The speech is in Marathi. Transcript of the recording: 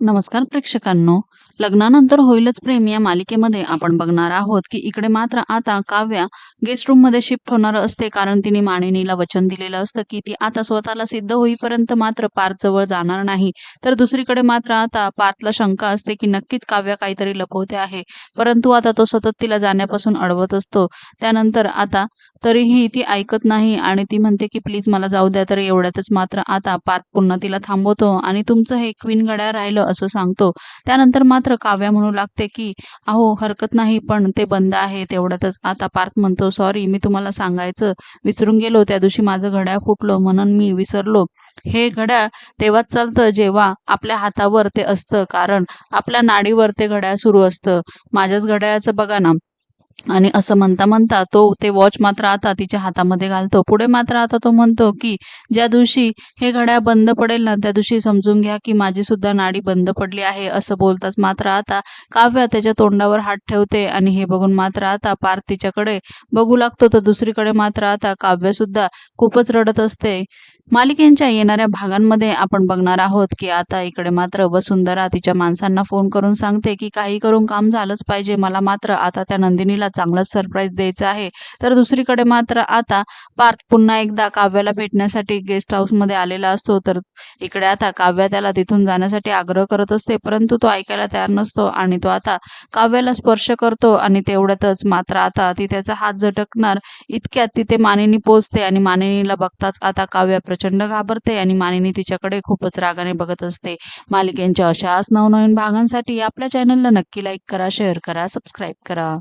नमस्कार प्रेक्षकांनो. लग्नानंतर होईलच प्रेम या मालिकेमध्ये आपण बघणार आहोत की इकडे मात्र आता काव्या गेस्ट रूममध्ये शिफ्ट होणार असते कारण तिने मानिनीला वचन दिलेलं असतं की ती आता स्वतःला सिद्ध होईपर्यंत मात्र पार्थ जवळ जाणार नाही. तर दुसरीकडे मात्र आता पार्थला शंका असते की नक्कीच काव्या काहीतरी लपवते आहे. परंतु आता तो सतत तिला जाण्यापासून अडवत असतो. त्यानंतर आता तरीही ती ऐकत नाही आणि ती म्हणते की प्लीज मला जाऊ द्या तर एवढ्यातच मात्र आता पार्थ पुन्हा तिला थांबवतो आणि तुमचं हे क्वीन घड्याळ राहिलं असं सांगतो. त्यानंतर मात्र काव्या म्हणू लागते की अहो हरकत नाही पण ते बंद आहे तेवढ्यातच. आता पार्थ म्हणतो सॉरी मी तुम्हाला सांगायचं. विसरून गेलो त्या दिवशी माझं घड्याळ फुटलो म्हणून मी विसरलो. हे घड्याळ तेव्हाच चालतं जेव्हा आपल्या हातावर ते असतं कारण आपल्या नाडीवर ते घड्याळ सुरू असतं. माझ्याच घड्याळाचं बघा ना आणि असं म्हणता म्हणता तो ते वॉच मात्र आता तिच्या हातामध्ये घालतो. पुढे मात्र आता तो म्हणतो की ज्या दिवशी हे घड्याळ बंद पडेल ना त्या दिवशी समजून घ्या की माझी सुद्धा नाडी बंद पडली आहे असं बोलताच मात्र आता काव्या त्याच्या तोंडावर हात ठेवते आणि हे बघून मात्र आता पार्थ तिच्याकडे बघू लागतो. तर दुसरीकडे मात्र आता काव्य सुद्धा खूपच रडत असते. मालिकेंच्या येणाऱ्या भागांमध्ये आपण बघणार आहोत की आता इकडे मात्र वसुंधरा तिच्या माणसांना फोन करून सांगते की काही करून काम झालंच पाहिजे. मला मात्र आता त्या नंदिनीला चांगलाच सरप्राईज द्यायचं आहे. तर दुसरीकडे मात्र आता पार्थ पुन्हा एकदा काव्याला भेटण्यासाठी गेस्ट हाऊसमध्ये आलेला असतो. तर इकडे आता काव्या त्याला तिथून जाण्यासाठी आग्रह करत असते परंतु तो ऐकायला तयार नसतो आणि तो आता काव्याला स्पर्श करतो आणि तेवढ्यातच मात्र आता ती त्याचा हात झटकणार. इतक्यात तिथे मानिनी पोचते आणि मानिनीला बघताच आता काव्या प्रचंड घाबरते आणि मानिनी तिच्याकडे खूपच रागाने बघत असते. मालिकेंच्या अशाच नवनवीन भागांसाठी आपल्या चॅनलला नक्की लाईक करा शेअर करा सबस्क्राईब करा.